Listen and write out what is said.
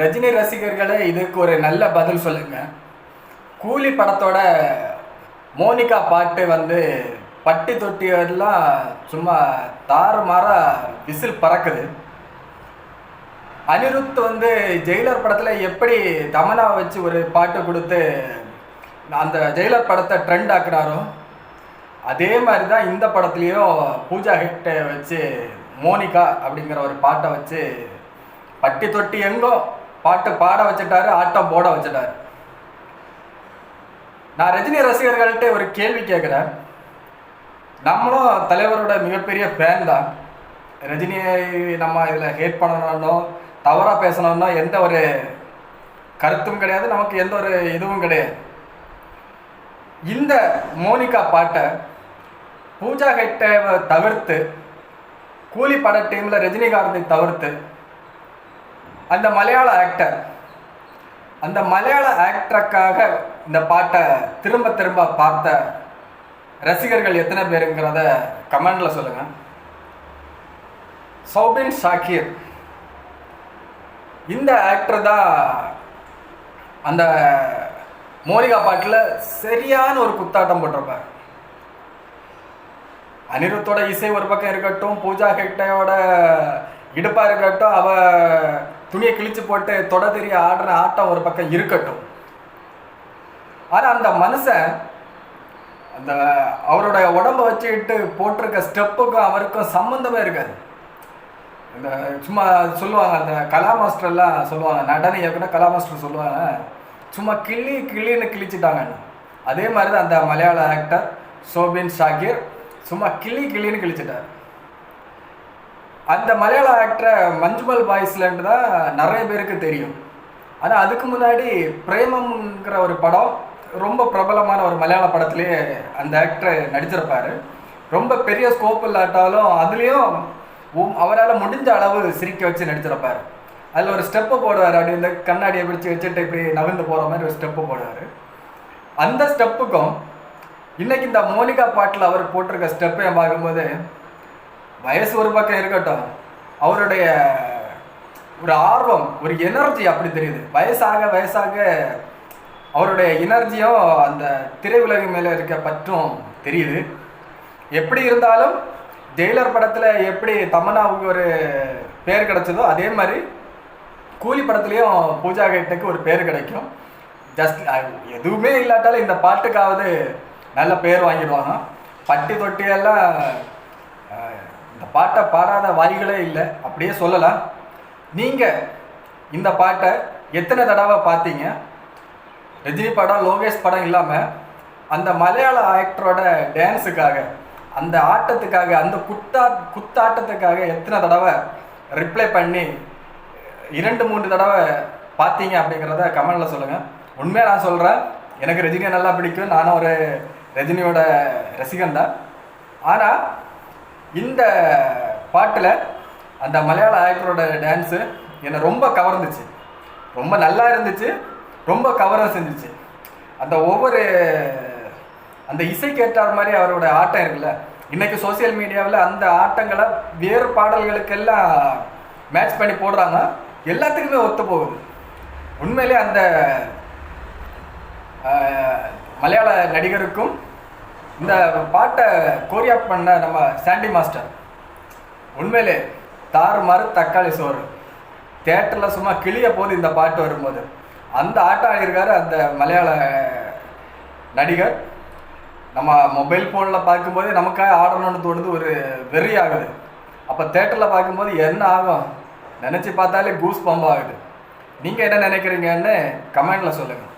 ரஜினி ரசிகர்களே இதுக்கு ஒரு நல்ல பதில் சொல்லுங்க. கூலி படத்தோட மோனிகா பாட்டு வந்து பட்டி தொட்டியெல்லாம் சும்மா தாறுமாறாக விசில் பறக்குது. அனிருத் வந்து ஜெயிலர் படத்தில் எப்படி தமனா வச்சு ஒரு பாட்டு கொடுத்து அந்த ஜெயிலர் படத்தை ட்ரெண்ட் ஆக்குனாரோ அதே மாதிரி தான் இந்த படத்துலேயும் பூஜா ஹெட்டை வச்சு மோனிகா அப்படிங்கிற ஒரு பாட்டை வச்சு பட்டி தொட்டி எங்கோ பாட்டு பாட வச்சுட்டாரு ஆட்டம் போட வச்சுட்டாரு. நான் ரஜினி ரசிகர்கள்ட்ட ஒரு கேள்வி கேட்குறேன் நம்மளும் தலைவரோட மிகப்பெரிய ஃபேன் தான். ரஜினியை நம்ம இதில் ஹேட் பண்ணணும்னோ தவறாக பேசணும்னோ எந்த ஒரு கருத்தும் கிடையாது நமக்கு எந்த ஒரு இதுவும் கிடையாது. இந்த மோனிகா பாட்டை பூஜா ஹெட்டை தவிர்த்து கூலி பட டீமில் ரஜினிகாந்தை தவிர்த்து அந்த மலையாள ஆக்டர் அந்த மலையாள ஆக்டருக்காக இந்த பாட்டை திரும்ப திரும்ப பார்த்த ரசிகர்கள் எத்தனை பேருங்கிறத கமெண்டில் சொல்லுங்க. சௌபின் ஷாக்கீர் இந்த ஆக்டர் தான் அந்த மோனிகா பாட்டில் சரியான ஒரு குத்தாட்டம் போட்டிருப்பார். அனிருத்தோட இசை ஒரு பக்கம் இருக்கட்டும் பூஜா ஹெக்டையோட இடுப்பாக இருக்கட்டும் அவ துணியை கிழிச்சு போட்டு தொட தெரிய ஆடுற ஆட்டம் ஒரு பக்கம் இருக்கட்டும். ஆனால் அந்த மனுஷன் அந்த அவரோட உடம்ப வச்சுக்கிட்டு போட்டிருக்க ஸ்டெப்புக்கும் அவருக்கும் சம்மந்தமே இருக்காது. இந்த சும்மா சொல்லுவாங்க அந்த கலா மாஸ்டர்லாம் சொல்லுவாங்க நடன இயக்குனர் கலா மாஸ்டர் சொல்லுவாங்க சும்மா கிள்ளி கிள்ளின்னு கிழிச்சிட்டாங்கன்னு. அதே மாதிரி தான் அந்த மலையாள ஆக்டர் சோபின் ஷாகிர் சும்மா கிள்ளி கிளின்னு கிழிச்சிட்டார். அந்த மலையாள ஆக்டரை மஞ்சுமல் பாய்ஸ்லன்னு தான் நிறைய பேருக்கு தெரியும். ஆனால் அதுக்கு முன்னாடி பிரேமம்ங்கிற ஒரு படம் ரொம்ப பிரபலமான ஒரு மலையாள படத்துலேயே அந்த ஆக்டர் நடிச்சிருப்பாரு. ரொம்ப பெரிய ஸ்கோப் இல்லாட்டாலும் அதுலேயும் அவரால் முடிஞ்ச அளவு சிரிக்க வச்சு நடிச்சிருப்பார். அதில் ஒரு ஸ்டெப்பு போடுவார். அப்படி இந்த கண்ணாடியை பிடிச்சி வச்சுட்டு இப்படி நகர்ந்து போகிற மாதிரி ஒரு ஸ்டெப்பு போடுவார். அந்த ஸ்டெப்புக்கும் இன்னைக்கு இந்த மோனிகா பாட்டில் அவர் போட்டிருக்க ஸ்டெப்பை பார்க்கும்போது வயசு ஒரு பக்கம் இருக்கட்டும் அவருடைய ஒரு ஆர்வம் ஒரு எனர்ஜி அப்படி தெரியுது. வயசாக வயசாக அவருடைய எனர்ஜியும் அந்த திரையுலகு மேலே இருக்க பற்றும் தெரியுது. எப்படி இருந்தாலும் ஜெயிலர் படத்தில் எப்படி தமன்னாவுக்கு ஒரு பேர் கிடைச்சதோ அதே மாதிரி கூலி படத்துலேயும் பூஜா கேட்டுக்கு ஒரு பேர் கிடைக்கும். ஜஸ்ட் எதுவுமே இல்லாட்டாலும் இந்த பாட்டுக்காவது நல்ல பேர் வாங்கிடுவாங்க. பட்டி தொட்டியெல்லாம் இந்த பாட்டை பாடாத வாய்களே இல்லை. அப்படியே சொல்லலாம். நீங்கள் இந்த பாட்டை எத்தனை தடவை பார்த்தீங்க? ரஜினி படம் லோகேஷ் படம் இல்லாமல் அந்த மலையாள ஆக்டரோட டான்ஸுக்காக அந்த ஆட்டத்துக்காக அந்த குத்தா குத்தாட்டத்துக்காக எத்தனை தடவை ரிப்ளை பண்ணி இரண்டு மூன்று தடவை பார்த்தீங்க அப்படிங்கிறத கமெண்டில் சொல்லுங்கள் உண்மையாக நான் சொல்கிறேன் எனக்கு ரஜினியை நல்லா பிடிக்கும். நானும் ஒரு ரஜினியோட ரசிகன் தான். ஆனால் இந்த பாட்டில் அந்த மலையாள ஆக்டரோட டான்ஸு என்னை ரொம்ப கவர்ந்துச்சு ரொம்ப நல்லா இருந்துச்சு. ரொம்ப கவர செஞ்சிச்சு அந்த ஒவ்வொரு அந்த இசைக்கு ஏற்றார் மாதிரி அவரோட ஆட்டம் இருக்குல்ல இன்றைக்கி சோஷியல் மீடியாவில் அந்த ஆட்டங்களை வேறு பாடல்களுக்கெல்லாம் மேட்ச் பண்ணி போடுறாங்க. எல்லாத்துக்குமே ஒத்து போகுது. உண்மையிலே அந்த மலையாள நடிகருக்கும் இந்த பாட்டை கோரியாப் பண்ண நம்ம சாண்டி மாஸ்டர். உண்மையிலே தாறுமாறு தக்காளி சோறு. தேட்டரில் சும்மா கிளிய போது இந்த பாட்டு வரும்போது. அந்த ஆட்டம் ஆடியிருக்காரு அந்த மலையாள நடிகர். நம்ம மொபைல் ஃபோனில் பார்க்கும்போதே நமக்காக ஆடணும்னு தோணுது ஒரு வெறி ஆகுது. அப்போ தேட்டரில் பார்க்கும்போது என்ன ஆகும்? நினச்சி பார்த்தாலே கூஸ் பம்ப் ஆகுது. நீங்கள் என்ன நினைக்கிறீங்கன்னு கமெண்டில் சொல்லுங்கள்